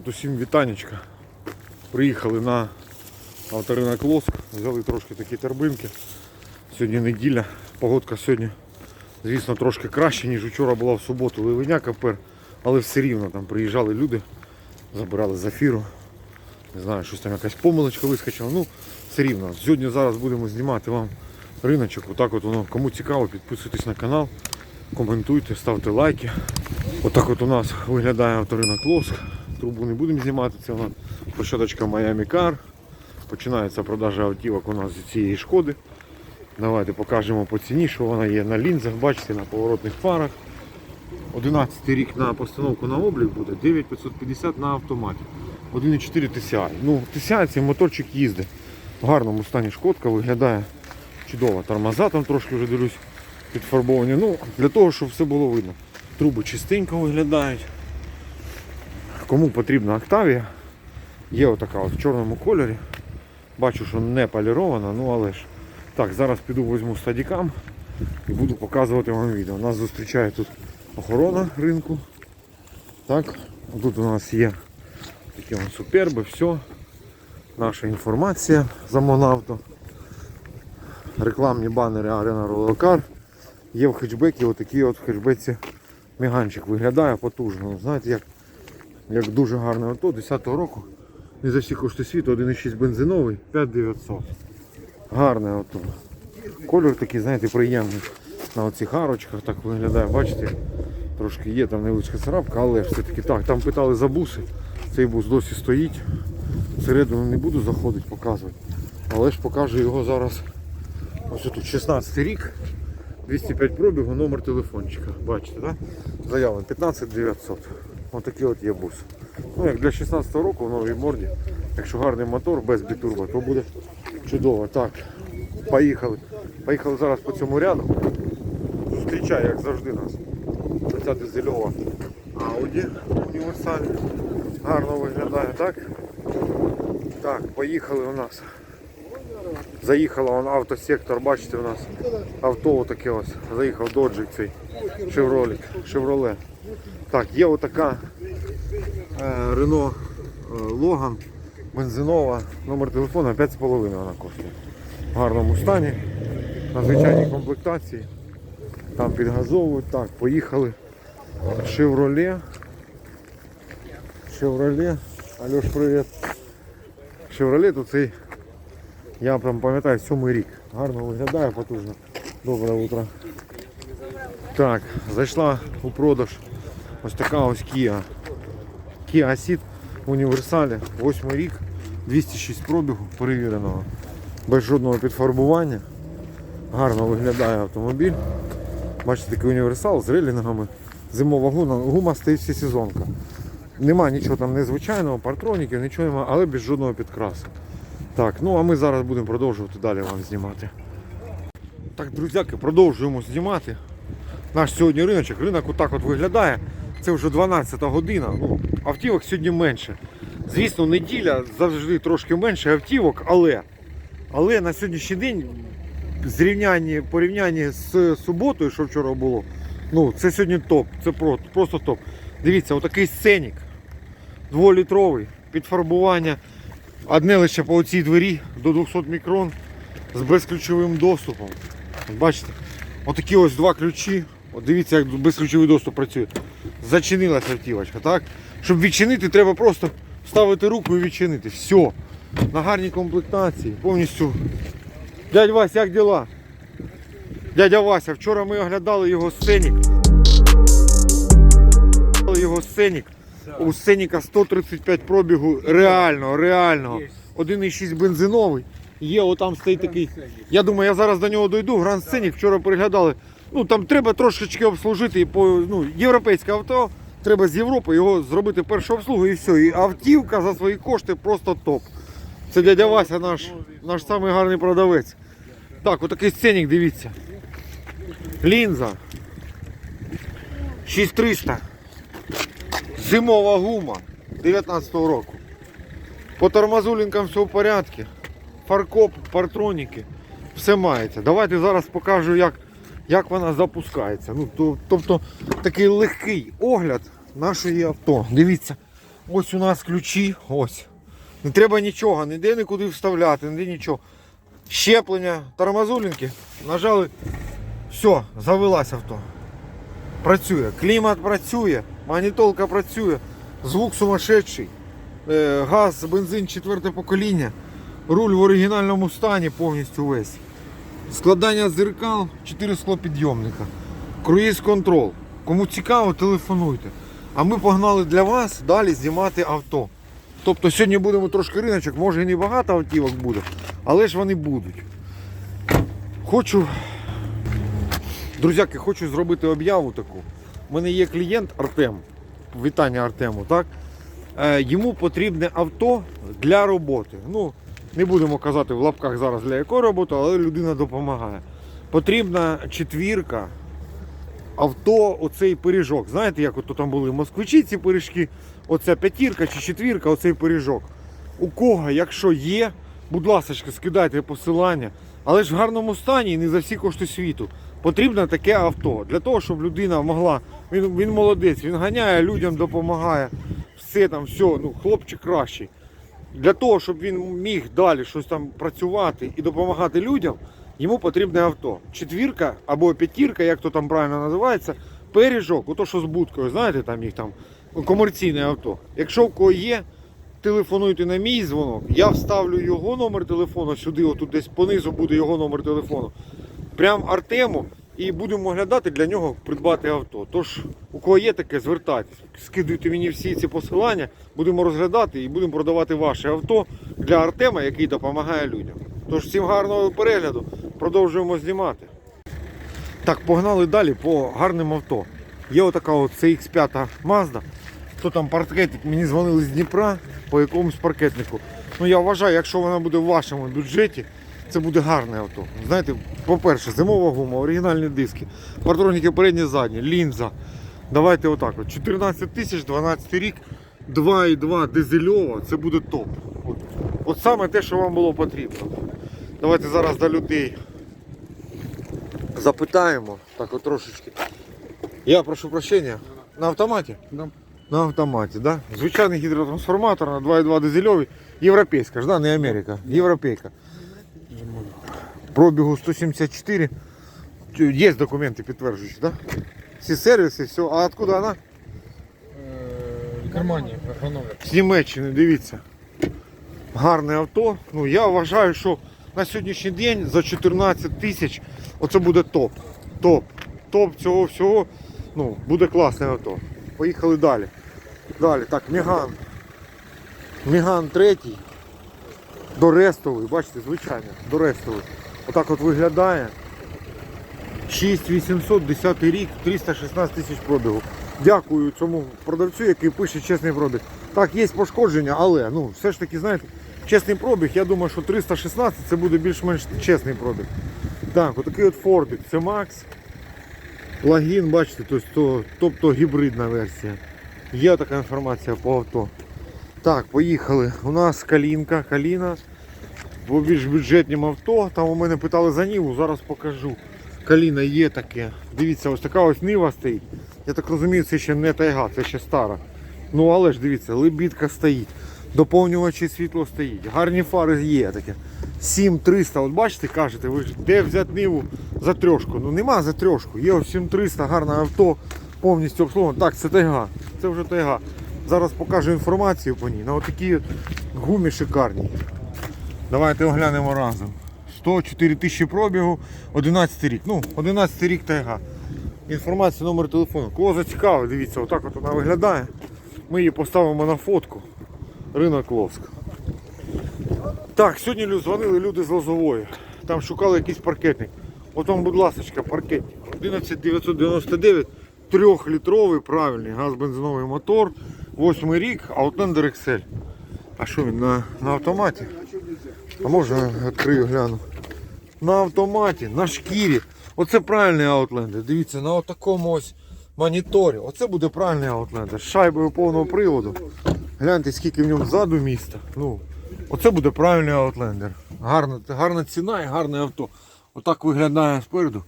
Народ, усім вітанечка. Приїхали на авторинок Лоск, взяли трошки такі торбинки. Сьогодні неділя, погодка сьогодні, звісно, трошки краще, ніж вчора була в суботу ливеняка пер, але все рівно там приїжджали люди, забирали зафіру. Не знаю, щось там якась помилочка вискочила. Ну, все рівно. Сьогодні зараз будемо знімати вам риночок. Отак от воно. Кому цікаво, підписуйтесь на канал, коментуйте, ставте лайки. Отак от у нас виглядає авторинок Лоск. Трубу не будемо знімати, це нас площадочка Miami Car. Починається продажа автівок у нас з цієї шкоди. Давайте покажемо по ціні, що вона є на лінзах, бачите, на поворотних фарах. 11 рік на постановку на облік буде, 9550 на автоматі. 1,4 TCI. Ну, TCI цей моторчик їздить. В гарному стані шкодка виглядає чудово. Тормоза там трошки вже дивлюсь підфарбовані. Ну, для того, щоб все було видно. Труби чистенько виглядають. Кому потрібна Октавія, є отака от в чорному кольорі. Бачу, що не полірована, ну але ж. Так, зараз піду візьму стадікам і буду показувати вам відео. Нас зустрічає тут охорона ринку. Так, тут у нас є такі вон суперби, все. Наша інформація за Монавто. Рекламні банери Арена Ролокар. Є в хетчбекі отакий от в хетчбеці міганчик виглядає потужно. Знаєте, як, як дуже гарне авто 10-го року. Не за всі кошти світу, 1,6 бензиновий, 5900. Гарне авто. Кольор такий, знаєте, приємний. На оцих арочках так виглядає, бачите, трошки є там невеличка царапка, але все-таки так, там питали за буси. Цей бус досі стоїть. Всередину не буду заходити, показувати. Але ж покажу його зараз. Ось тут 16 рік. 205 пробігу, номер телефончика. Бачите, так? Заявлено 15 900. Ось такий от є бус. Ну, як для 16 року в новій морді, якщо гарний мотор без бітурба, то буде чудово. Так, поїхали. Поїхали зараз по цьому ряду. Зустрічає, як завжди нас. Ця дизельова Audi універсаль. Гарно виглядає, так? Так, поїхали у нас. Заїхала вон автосектор, бачите, у нас авто таке ось. Заїхав доджик цей Chevrolet. Chevrolet. Так, є отака е, Renault е, бензинова, номер телефону 5,5 вона коштує. В гарному стані, на звичайній комплектації. Там підгазовують. Так, поїхали. Chevrolet. Chevrolet. Альош, привіт. Chevrolet тут цей, я прям пам'ятаю, сьомий рік. Гарно виглядає потужно. Добре утро. Так, зайшла у продаж ось така ось Kia. Kia Ceed в універсалі, 8 рік, 206 пробігу перевіреного, без жодного підфарбування. Гарно виглядає автомобіль. Бачите, такий універсал з релінгами. Зимова гума, гума стоїть всі сезонка. Нема нічого там незвичайного, партроніків, нічого немає, але без жодного підкрасу. Так, ну а ми зараз будемо продовжувати далі вам знімати. Так, друзяки, продовжуємо знімати. Наш сьогодні риночок. Ринок отак от виглядає. Це вже 12 година. Ну, автівок сьогодні менше. Звісно, неділя завжди трошки менше автівок, але, але на сьогоднішній день зрівнянні, порівнянні з суботою, що вчора було, ну це сьогодні топ. Це просто топ. Дивіться, отакий сценік. Дволітровий, підфарбування. Одне лише по цій двері до 200 мікрон з безключовим доступом. Бачите? Отакі ось два ключі. От дивіться, як безключовий доступ працює. Зачинилася автівочка, так? Щоб відчинити, треба просто вставити руку і відчинити. Все. На гарній комплектації. Повністю. Дядь Вась, як діла? Дядя Вася, вчора ми оглядали його сценік. Його сценік. У сценіка 135 пробігу реального, реального. 1,6 бензиновий. Є, отам стоїть такий. Я думаю, я зараз до нього дойду. Гранд сценік вчора переглядали. Ну там треба трошечки обслужити по ну, європейське авто. Треба з Європи його зробити першу обслугу і все. І автівка за свої кошти просто топ. Це дядя Вася, наш, наш самий гарний продавець. Так, отакий сценік, дивіться. Лінза. 6300. Зимова гума 19-го року. По тормозулінкам все в порядку. Фаркоп, партроніки. Все мається. Давайте зараз покажу, як, як вона запускається. Ну, то, тобто такий легкий огляд нашої авто. Дивіться, Ось у нас ключі. Ось. Не треба нічого, ніде нікуди вставляти, ніде нічого. Щеплення, тормозулінки. Нажали. Все, завелась авто. Працює. Клімат працює, магнітолка працює, звук сумасшедший. Е, Газ, бензин четверте покоління. Руль в оригінальному стані повністю весь. Складання зеркал, 4 склопідйомника. Круїз контрол. Кому цікаво, телефонуйте. А ми погнали для вас далі знімати авто. Тобто сьогодні будемо трошки риночок, може і не багато автівок буде, але ж вони будуть. Хочу, друзяки, хочу зробити об'яву таку. У мене є клієнт Артем. Вітання Артему, так? Е, йому потрібне авто для роботи. Ну, не будемо казати в лапках зараз для якої роботи, але людина допомагає. Потрібна четвірка, авто, оцей пиріжок. Знаєте, як от там були москвичі ці пиріжки, оця п'ятірка чи четвірка, оцей пиріжок. У кого, якщо є, будь ласка, скидайте посилання, але ж в гарному стані і не за всі кошти світу. Потрібно таке авто для того, щоб людина могла. Він, він молодець, він ганяє, людям допомагає. Все там, все, ну, хлопчик кращий. Для того, щоб він міг далі щось там працювати і допомагати людям, йому потрібне авто. Четвірка або п'ятірка, як то там правильно називається, періжок, ото що з будкою, знаєте, там їх там комерційне авто. Якщо в кого є, телефонуйте на мій дзвонок, я вставлю його номер телефону сюди, отут десь понизу буде його номер телефону. Прям Артему і будемо оглядати для нього придбати авто. Тож, у кого є таке, звертайтесь, скидуйте мені всі ці посилання, будемо розглядати і будемо продавати ваше авто для Артема, який допомагає людям. Тож всім гарного перегляду, продовжуємо знімати. Так, погнали далі по гарним авто. Є отака от CX5 Mazda. Хто там паркетник, мені дзвонили з Дніпра по якомусь паркетнику. Ну я вважаю, якщо вона буде в вашому бюджеті, це буде гарне авто. Знаєте, по-перше, зимова гума, оригінальні диски, партроніки передні задні, лінза. Давайте отак. От. 14 тисяч, 12 рік, 2,2 дизельова, це буде топ. От, от саме те, що вам було потрібно. Давайте зараз до людей запитаємо. Так, от трошечки. Я прошу прощення. На автоматі? Да. На автоматі, да? Звичайний гідротрансформатор на 2,2 дизельовий. Європейська ж, да? не Америка. Європейка. Пробігу 174. Є документи підтверджуючі, да? Всі сервіси, все. А откуда вона? В кармані З Німеччини, дивіться. Гарне авто. Ну, я вважаю, що на сьогоднішній день за 14 тисяч оце буде топ. Топ. Топ цього всього. Ну, буде класне авто. Поїхали далі. Далі. Так, Міган. Міган третій. Дорестовий, бачите, звичайно, дорестовий. Отак от виглядає. 6800, 10 рік, 316 тисяч пробігу. Дякую цьому продавцю, який пише чесний пробіг. Так, є пошкодження, але ну, все ж таки, знаєте, чесний пробіг, я думаю, що 316 це буде більш-менш чесний пробіг. Так, отакий от Фордик, це Макс. Плагін, бачите, тобто, тобто гібридна версія. Є така інформація по авто. Так, поїхали. У нас калінка, каліна. По більш бюджетнім авто. Там у мене питали за Ніву, зараз покажу. Каліна є таке. Дивіться, ось така ось нива стоїть. Я так розумію, це ще не тайга, це ще стара. Ну але ж дивіться, лебідка стоїть. Доповнювачі світло стоїть. Гарні фари є таке. 7300, от бачите, кажете, ви ж де взяти ниву за трьошку? Ну нема за трьошку. Є ось 7300, гарне авто, повністю обслуговане. Так, це тайга. Це вже тайга. Зараз покажу інформацію по ній. На отакі гумі шикарні. Давайте оглянемо разом. 104 тисячі пробігу, 11 рік. Ну, 11 рік тайга. Інформація, номер телефону. Кого зацікавить, дивіться, отак от вона виглядає. Ми її поставимо на фотку. Ринок Ловськ. Так, сьогодні дзвонили люди з Лозової. Там шукали якийсь паркетник. От вам, будь ласка, паркетник. 11999, трьохлітровий правильний газ-бензиновий мотор, 8 рік, Outlander XL. А що він на, на автоматі? А можна відкрию гляну. На автоматі, на шкірі. Оце правильний Outlander. Дивіться, на отакому ось моніторі. Оце буде правильний. З шайбою повного приводу. Гляньте, скільки в ньому ззаду міста. Ну, оце буде правильний Outlander. Гарна, гарна ціна і гарне авто. Отак виглядає спереду.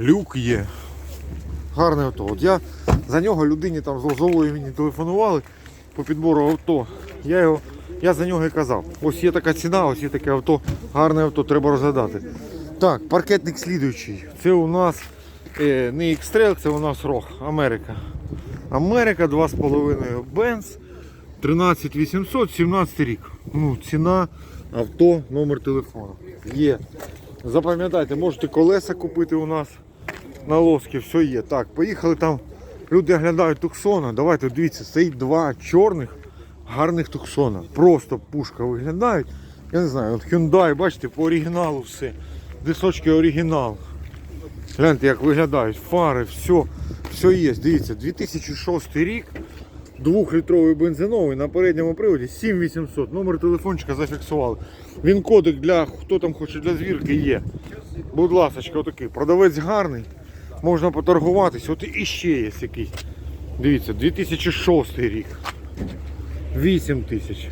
Люк є. Гарне авто. От я за нього людині там з Лозової мені телефонували. по підбору авто. Я, його, я за нього і казав. Ось є така ціна, ось є таке авто, гарне авто, треба розглядати. Так, паркетник слідуючий. Це у нас е, не X-Trail, це у нас Рог, Америка. Америка 2,5 Benz, 13800, 17 рік. Ну, ціна авто, номер телефону. Є. Запам'ятайте, можете колеса купити у нас на лоски, все є. Так, поїхали там. Люди оглядають Туксона. Давайте дивіться, стоїть два чорних гарних Туксона. Просто пушка виглядають. Я не знаю, от Hyundai, бачите, по оригіналу все. Дисочки оригінал. Гляньте, як виглядають. Фари, все, все є. Дивіться, 2006 рік. Двохлітровий бензиновий на передньому приводі 7800. Номер телефончика зафіксували. Він кодик для хто там хоче для звірки є. Будь ласка, отакий. Продавець гарний. Можна поторгуватись. От і ще є якийсь. Дивіться, 2006 рік. 8 тисяч.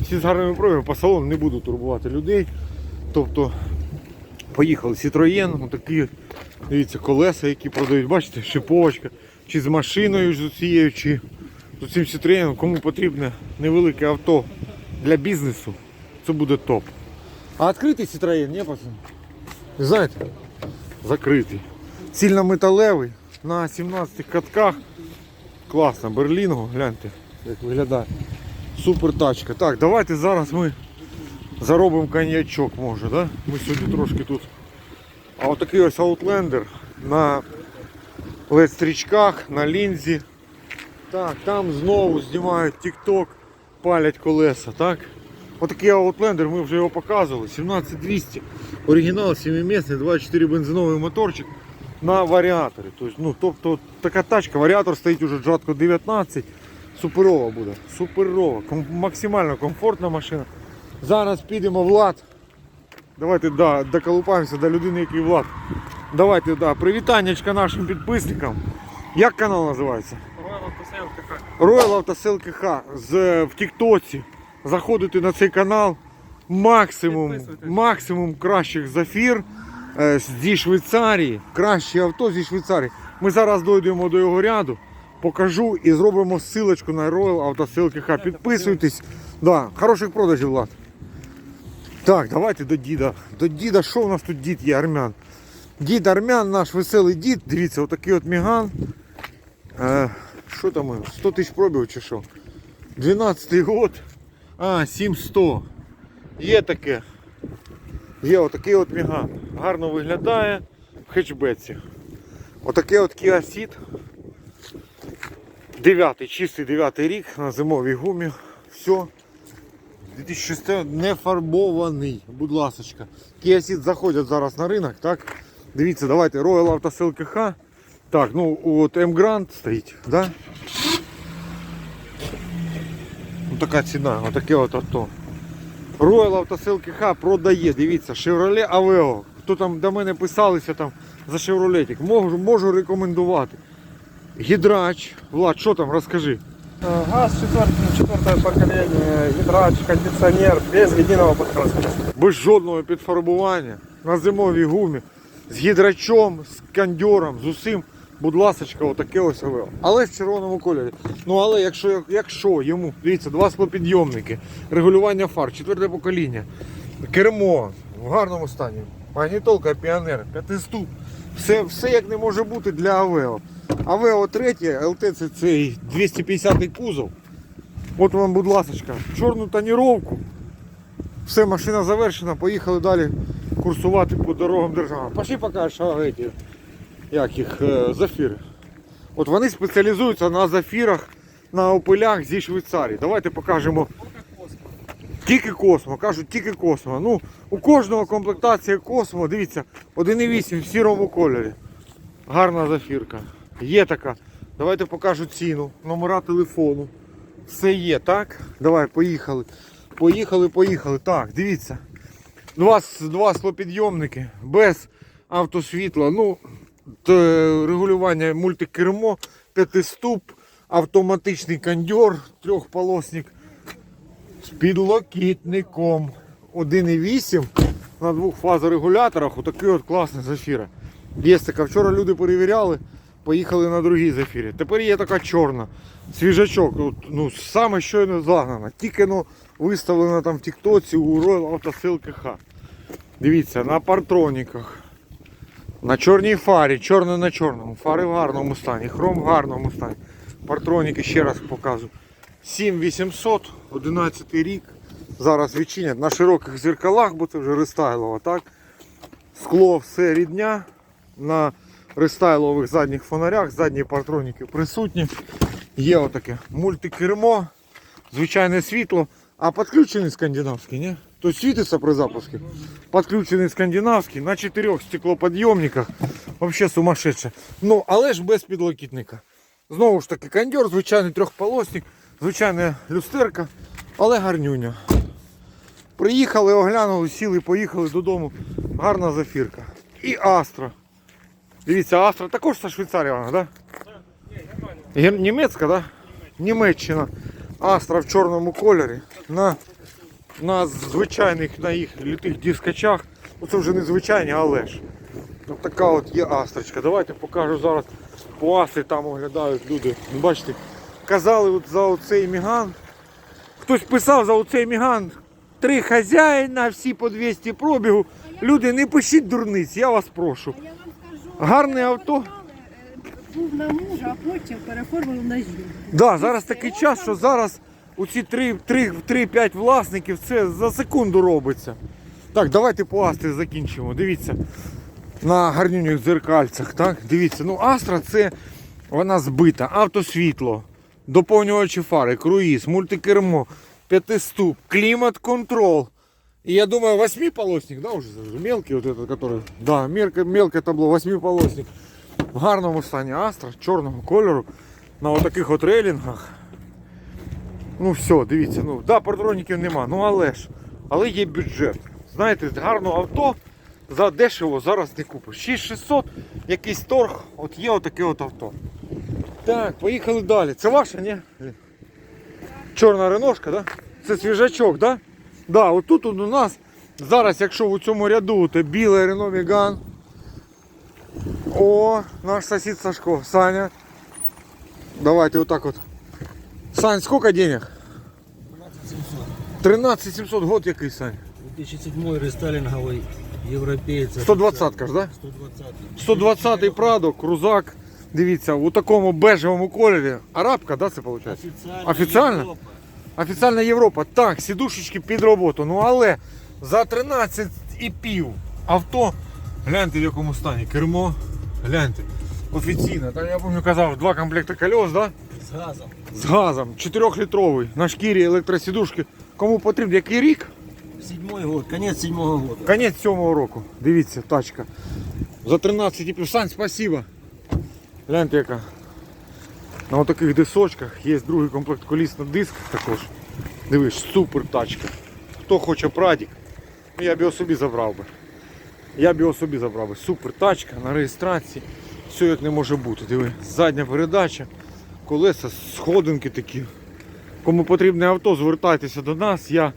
Всі з гарними пробами по салону не буду турбувати людей. Тобто поїхали Citroën, отакі, дивіться, колеса, які продають, бачите, шиповочка, чи з машиною з цією, чи з цим Citroën, кому потрібне невелике авто для бізнесу, це буде топ. А відкритий Citroën, ні, пацан? Знаєте? Закритий. Цільнометалевий на 17 катках. Класно, Берлінго, гляньте, як виглядає. Супер тачка. Так, давайте зараз ми заробимо коньячок, може, да? Ми сьогодні трошки тут. А отакий ось Outlander на LED-стрічках, на лінзі. Так, там знову знімають TikTok, палять колеса, так? Отакий Outlander, ми вже його показували. 17200, оригінал 7-місний, 24 бензиновий моторчик на варіаторі. Тобто, ну, тобто така тачка, варіатор стоїть уже джатко 19. Суперова буде. Суперова. Ком- максимально комфортна машина. Зараз підемо в лад. Давайте да, доколупаємося до людини, який влад. Давайте, да, привітаннячка нашим підписникам. Як канал називається? Royal Автосел КХ з, в Тіктоці. Заходите на цей канал. Максимум, максимум кращих зафір е, зі Швейцарії. Краще авто зі Швейцарії. Ми зараз дійдемо до його ряду, покажу і зробимо ссылочку на Royal Автосел КХ. Підписуйтесь. Да, хороших продажів, Влад. Так, давайте до діда. До діда, що у нас тут дід є, армян? Дід армян, наш веселий дід. Дивіться, отакий от міган. Е, що там? 100 тисяч пробів чи що? 12 год. А, 7100. Є таке. Є отакий от міган. Гарно виглядає в хетчбеці. Отаке от Kia Ceed. Дев'ятий, чистий дев'ятий рік на зимовій гумі. Все. 2006 не фарбований, будь ласочка. Kia заходять зараз на ринок, так? Дивіться, давайте Royal Auto КХ. Так, ну от M-Grand стоїть, да? Ну така ціна, отаке от авто. Royal Auto КХ продає, дивіться, Chevrolet Aveo. Хто там до мене писалися там за Chevrolet, можу, можу рекомендувати. Гідрач, Влад, що там, розкажи. Э, Газ четвертое, четвертое поколение, гидрач, кондиционер, без единого подкраса. без жодного підфарбування на зимовій гумі, з гідрачом, з кондьором, з усім. Будь ласочка, отаке ось Авео. Але в червоному кольорі. Ну але якщо, якщо йому, дивіться, два склопідйомники, регулювання фар, четверте покоління, кермо в гарному стані, магнітолка піонер, п'ятиступ. Все, все як не може бути для Авео. Авео 3, ЛТ це цей 250 кузов. От вам, будь ласочка, чорну тоніровку. Все, машина завершена, поїхали далі курсувати по дорогам держави. Пошли а, эти, як їх, е, зафіри. От вони спеціалізуються на зафірах, на опилях зі Швейцарії. Давайте покажемо. Тільки Космо, кажуть, тільки Космо. Ну, у кожного комплектація Космо, дивіться, 1,8 в сірому кольорі. Гарна зафірка. Є така. Давайте покажу ціну, номера телефону. Все є, так? Давай, поїхали. Поїхали, поїхали. Так, дивіться. Два, два склопідйомники без автосвітла. Ну, регулювання мультикермо, п'ятиступ, автоматичний кондьор, трьохполосник з підлокітником. 1,8 на двох фазорегуляторах. Отакий от класний зафіра. Є така. Вчора люди перевіряли, поїхали на другій зефірі. Тепер є така чорна. Свіжачок. Ну, саме щойно загнана. Тільки ну, виставлена там в Тіктоці у Royal Автосил КХ. Дивіться, на партроніках. На чорній фарі, чорне на чорному, фари в гарному стані, хром в гарному стані. Партроніки ще раз показую. 7800, 11 рік. Зараз відчинять на широких зеркалах, бо це вже рестайлово, так? Скло все рідня. На рестайлових задніх фонарях, задні партроніки присутні. Є отаке мультикермо, звичайне світло, а підключений скандинавський, ні? Тобто світиться при запуску. Підключений скандинавський на чотирьох стеклоподйомниках. Взагалі сумасшедше. Ну, але ж без підлокітника. Знову ж таки, кондьор, звичайний трьохполосник, звичайна люстерка, але гарнюня. Приїхали, оглянули, сіли, поїхали додому. Гарна зафірка. І Астра. Дивіться, Астра також з Швейцарії, вона, так? Да? Німецька, так? Да? Німеччина. Астра в чорному кольорі. На, на звичайних на їх літих дискачах. Ну це вже не звичайні, але ж. От така от є Астрочка. Давайте покажу зараз по Астрі там оглядають люди. Ну, Бачите, казали от за оцей міган. Хтось писав за оцей міган. Три хазяїна, всі по 200 пробігу. Люди, не пишіть дурниць, я вас прошу. А я вам скажу, Гарне авто. Був на мужа, а потім переформив на жінку. Да, зараз такий час, що зараз оці 3-5 власників це за секунду робиться. Так, давайте по Астрі закінчимо. Дивіться. На гарнюніх дзеркальцях. Так? Дивіться, ну Астра це вона збита, автосвітло, доповнювачі фари, круїз, мультикермо, п'ятиступ, клімат-контрол. І я думаю, восьмиполосник, да, уже мелкий, вот этот, который, да, мелкое, мелкое табло, восьмиполосник. В гарному стані Астра, чорного кольору, на отаких от рейлінгах. Ну все, дивіться, ну да, патроніків нема, ну але ж, але є бюджет. Знаєте, гарне авто за дешево зараз не купиш. 6600, якийсь торг, от є отаке от авто. Так, поїхали далі. Це ваша, ні? Чорна реношка, да? Це свіжачок, да? Да, отут у нас зараз, якщо в цьому ряду, то білий Renault Megane. О, наш сосед Сашко, Саня. Давайте вот так вот. Сань, сколько денег? 13 700 год який, Сань? 2007 рестайлинговый европеец. 120 ж, да? 120. 120-й Прадо, крузак. Дивіться, у такому бежевому кольорі. Арабка, да, це виходить? Официально. Официально? Европа. Офіційна Європа. Так, сідушечки під роботу. Ну але за 13 і пів авто. Гляньте в якому стані. Кермо. Гляньте. Офіційно. Там, я пам'ятаю, казав, два комплекти колес, да? С газом. З газом. 4-літровий. На шкірі електросідушки. Кому потрібен який рік? Седьмой год, конец седьмого года. Конець сьомого року. Дивіться, тачка. За 13 і пів. Сань, спасибо. Гляньте яка. На отаких дисочках є другий комплект коліс на дисках також. Дивись, супер тачка. Хто хоче прадік, ну, я б його собі забрав би. Я б його собі забрав би. Супер тачка на реєстрації. Все як не може бути. Диви, задня передача, колеса, сходинки такі. Кому потрібне авто, звертайтеся до нас. Я,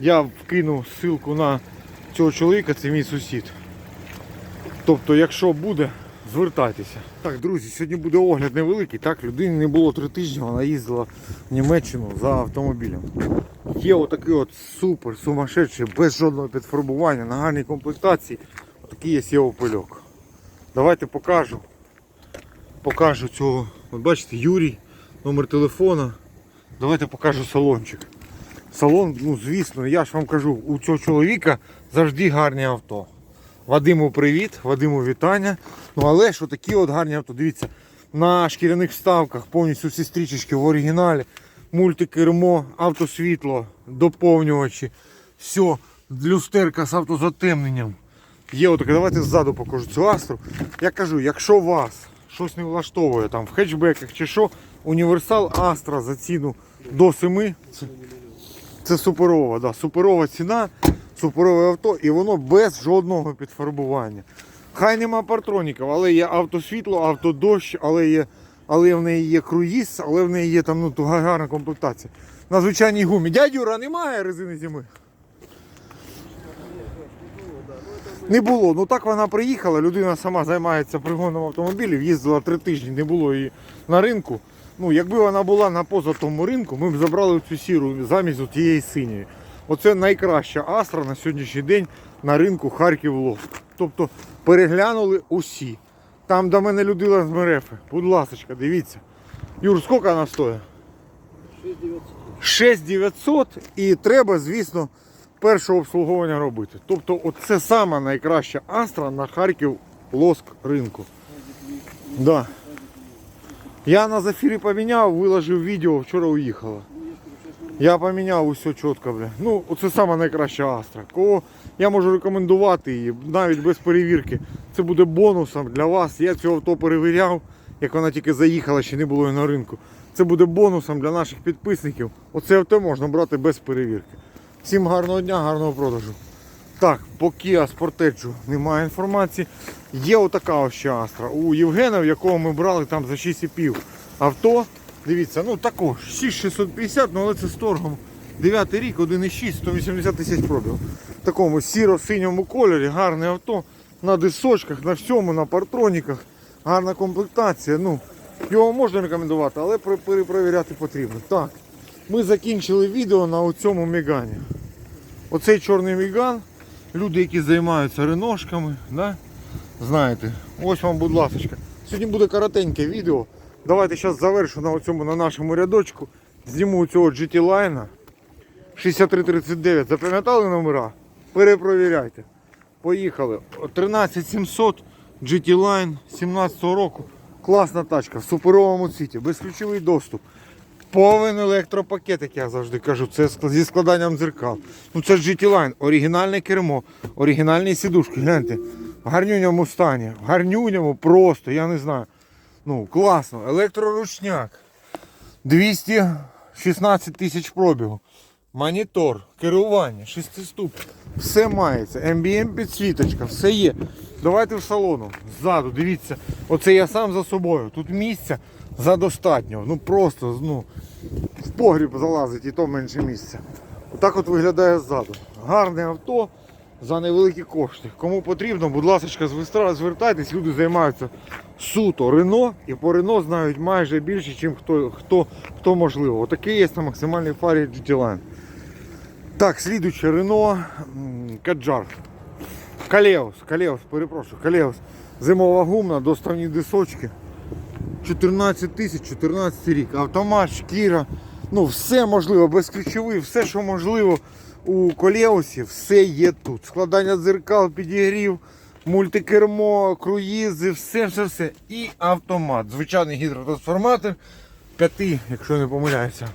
я вкину ссылку на цього чоловіка, це мій сусід. Тобто, якщо буде, звертайтеся. Так, друзі, сьогодні буде огляд невеликий. Так, людині не було три тижні, вона їздила в Німеччину за автомобілем. Є отакий от супер, сумасшедший, без жодного підфарбування, на гарній комплектації. Отакий є сєво пильок. Давайте покажу. Покажу цього. От бачите, Юрій, номер телефона. Давайте покажу салончик. Салон, ну звісно, я ж вам кажу, у цього чоловіка завжди гарні авто. Вадиму привіт, Вадиму вітання. Ну але ж такі от гарні авто. Дивіться, на шкіряних вставках повністю всі стрічечки в оригіналі. Мультикермо, автосвітло, доповнювачі. Все, люстерка з автозатемненням. Є отаке, давайте ззаду покажу цю астру. Я кажу, якщо вас щось не влаштовує там в хетчбеках чи що, універсал Астра за ціну до 7. Це, суперова, да, суперова ціна, суперове авто і воно без жодного підфарбування. Хай нема партроніків, але є автосвітло, автодощ, але є, але в неї є круїз, але в неї є там ну, гарна комплектація. На звичайній гумі. Дядь Юра, немає резини зими. Не було. Ну так вона приїхала, людина сама займається пригоном автомобілів, їздила три тижні, не було її на ринку. Ну, якби вона була на позатому ринку, ми б забрали цю сіру замість тієї синьої. Оце найкраща астра на сьогоднішній день на ринку Харків Лоск. Тобто переглянули усі. Там до мене людина з Мерефи. Будь ласка, дивіться. Юр, скільки вона стоїть? 6900 і треба, звісно, перше обслуговування робити. Тобто, от це сама найкраща астра на Харків Лоск ринку. Да. Я на зафірі поміняв, виложив відео, вчора уїхала. Я поміняв усе чітко, бля. Ну, це сама найкраща астра. Кого я можу рекомендувати її, навіть без перевірки. Це буде бонусом для вас. Я цього авто перевіряв, як вона тільки заїхала, ще не було її на ринку. Це буде бонусом для наших підписників. Оце авто можна брати без перевірки. Всім гарного дня, гарного продажу. Так, по Kia Sportage немає інформації. Є отака ще Астра. У Євгена, в якого ми брали там за 6,5 авто. Дивіться, ну також 6650, ну але це з торгом. 9 рік, 1,6, 180 тисяч пробігу. В такому сіро-синьому кольорі, гарне авто. На дисочках, на всьому, на партроніках. Гарна комплектація. Ну, його можна рекомендувати, але перепровіряти потрібно. Так, ми закінчили відео на цьому мігані. Оцей чорний міган, люди, які займаються реношками, да? знаєте, ось вам, будь ласка. Сьогодні буде коротеньке відео. Давайте зараз завершу на цьому на нашому рядочку. Зніму цього GT Line 6339. Запам'ятали номера? Перепровіряйте. Поїхали. 13700 GT Line 17 року. Класна тачка в суперовому цвіті, безключовий доступ. Повен електропакет, як я завжди кажу, це зі складанням дзеркал. Ну це GT Line, оригінальне кермо, оригінальні сідушки. Гляньте, в гарнюньому стані, в гарнюньому просто, я не знаю. Ну, класно, електроручняк. 216 тисяч пробігу. Монітор, керування, шестиступ. Все мається. MBM підсвіточка, все є. Давайте в салону. Ззаду, дивіться. Оце я сам за собою. Тут місця задостатньо. Ну просто ну, в погріб залазить і то менше місця. Отак от виглядає ззаду. Гарне авто за невеликі кошти. Кому потрібно, будь ласка, звертайтесь, люди займаються суто Рено і по Рено знають майже більше, ніж хто, хто, хто можливо. Отакий є на максимальній фарі GT Line. Так, слідуюче Рено Каджар. Калеус, Калеус, перепрошую, Калеус. Зимова гумна, доставні дисочки. 14 тисяч, 14 рік. Автомат, шкіра. Ну, все можливо, безключовий, все, що можливо у Колеусі, все є тут. Складання дзеркал, підігрів, мультикермо, круїзи, все, все, все. І автомат. Звичайний гідротрансформатор. П'яти, якщо не помиляюся.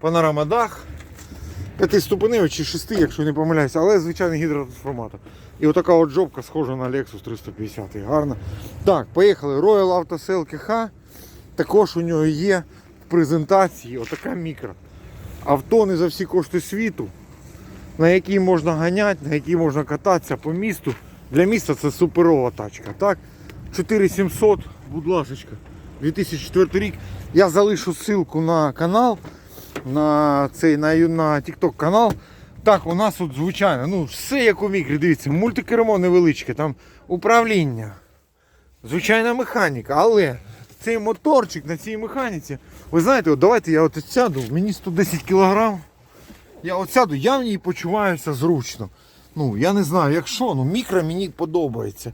Панорама дах. П'яти П'ятиступеневий чи шести, якщо не помиляюся, але звичайний гідротрансформатор. І отака от жопка схожа на Lexus 350. Гарно. Так, поїхали. Royal Auto Sell KH. Також у нього є презентації отака мікро. Авто не за всі кошти світу, на якій можна ганяти, на якій можна кататися по місту. Для міста це суперова тачка. Так? 4700, будь ласка, 2004 рік. Я залишу ссылку на канал, на цей на, на TikTok канал. Так, у нас тут звичайно, ну все як у мікрі, дивіться, мультикермо невеличке, там управління, звичайна механіка, але цей моторчик на цій механіці, ви знаєте, от давайте я от сяду, мені 110 кг. Я от сяду, я в ній почуваюся зручно. Ну, я не знаю, якщо, ну мікро мені подобається.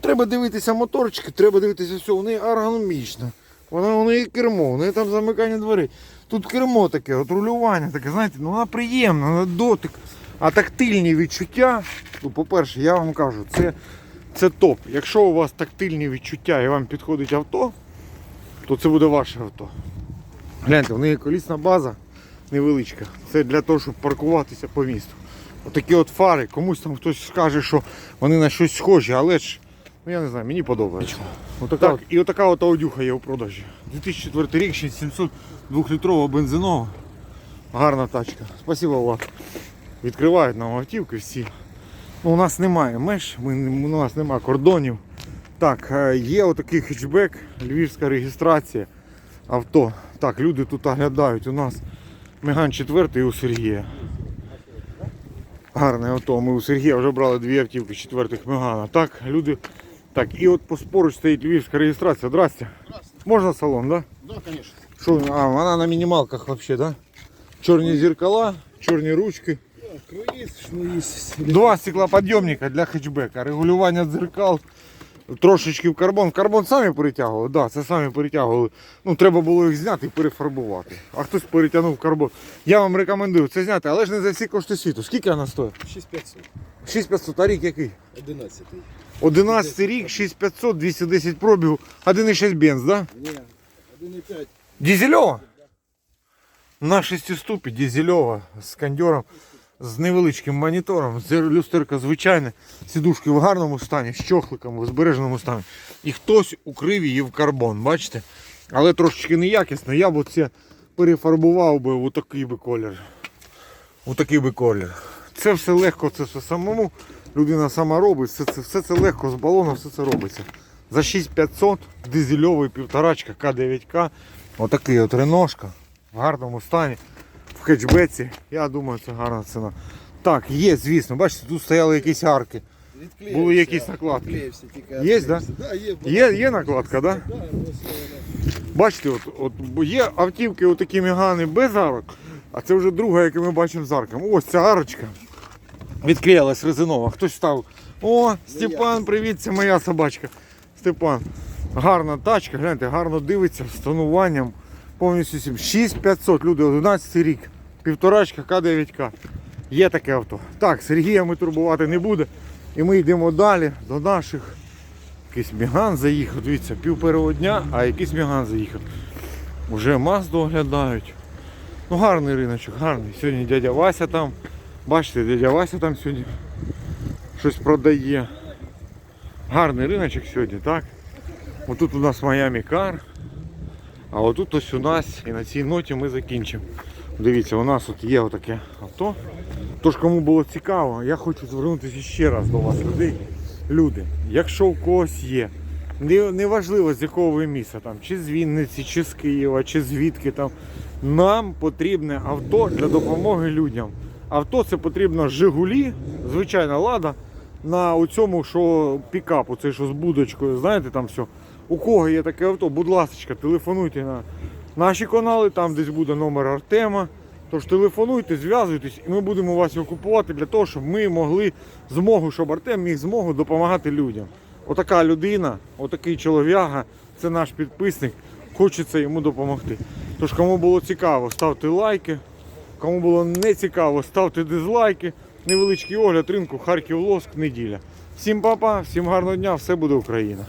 Треба дивитися моторчики, треба дивитися все, у неї ергономічно. Вона у кермо, у там замикання дверей. Тут кермо таке, от рулювання таке, знаєте, ну вона приємна, на дотик. А тактильні відчуття, ну, по-перше, я вам кажу, це, це топ. Якщо у вас тактильні відчуття і вам підходить авто, то це буде ваше авто. Гляньте, в неї колісна база невеличка. Це для того, щоб паркуватися по місту. Отакі от фари, комусь там хтось скаже, що вони на щось схожі, але ж, ну я не знаю, мені подобається. Отака так, і отака от аудюха є у продажі. 2004 рік, 6700 2-літрова бензинова. Гарна тачка. Спасибо, Влад. Відкривають нам автівки всі. Ну, у нас немає меж, ми, у нас немає кордонів. Так, е, є отакий хетчбек, львівська реєстрація авто. Так, люди тут оглядають у нас Меган 4 у Сергія. Гарне авто. Ми у Сергія вже брали дві автівки четвертих Мегана. Так, люди. Так, і от по поруч стоїть львівська реєстрація. Здрасте. Можна салон, так? Да, конечно. Що, а, вона на мінімалках взагалі, так? Чорні зеркала, чорні ручки. Шмуиз. Два стеклоподйомника для хетчбека, регулювання дзеркал, трошечки в карбон. В карбон самі перетягували, да, це самі перетягували. Ну, треба було їх зняти і перефарбувати. А хтось перетягнув карбон. Я вам рекомендую це зняти, але ж не за всі кошти світу. Скільки вона стоїть? 6500. 6500, а рік який? 11. 11 рік, 6500, 210 пробігу, 1,6 бенз, да? Не, 1,5. Дізельова? На шестиступі дізельова з кондьором, з невеличким монітором, люстерка звичайна, сідушки в гарному стані, з чохликом в збереженому стані. І хтось укрив її в карбон, бачите? Але трошечки неякісно, я б це перефарбував би у такий би колір. У такий би колір. Це все легко, це все самому. Людина сама робить, все це, все це легко з балону, все це робиться. За 6500 дизельовий півторачка К9К. Отакий от реношка в гарному стані, в хетчбеці. Я думаю, це гарна ціна. Так, є, звісно, бачите, тут стояли якісь арки. Відклеївся, Були якісь накладки. відклеївся, тільки Є, відклеївся. Да, є. Є, є накладка, так? Да? Да, Бачите, от, от є автівки отакі мігани без арок, а це вже друга, яку ми бачимо з арками. Ось ця арочка. Відклеїлась резинова. Хтось став. О, Степан, привіт, це моя собачка. Степан. Гарна тачка, гляньте, гарно дивиться з тонуванням. Повністю 6500, люди, 11 рік. Півторачка К9К. Є таке авто. Так, Сергія ми турбувати не буде. І ми йдемо далі до наших Якийсь міган заїхав, дивіться, пів першого дня, а якийсь міган заїхав. Уже Мазду оглядають. Ну гарний риночок, гарний. Сьогодні дядя Вася там. Бачите, дядя Вася там сьогодні щось продає. Гарний риночок сьогодні, так? Отут у нас Miami Car. А отут ось у нас і на цій ноті ми закінчимо. Дивіться, у нас тут є отаке авто. Тож кому було цікаво, я хочу звернутися ще раз до вас, людей. Люди, якщо у когось є, не- неважливо з якого ви міста, там, чи з Вінниці, чи з Києва, чи звідки там, нам потрібне авто для допомоги людям. Авто це потрібно Жигулі, звичайна лада, на цьому, що пікапу, це що з будочкою, знаєте, там все. У кого є таке авто, будь ласка, телефонуйте на наші канали, там десь буде номер Артема. Тож телефонуйте, зв'язуйтесь, і ми будемо вас його купувати для того, щоб ми могли змогу, щоб Артем міг змогу допомагати людям. Отака людина, отакий чолов'яга, це наш підписник, хочеться йому допомогти. Тож, кому було цікаво, ставте лайки. Кому було не цікаво, ставте дизлайки. Невеличкий огляд ринку Харків Лоск неділя. Всім папа, всім гарного дня, все буде Україна.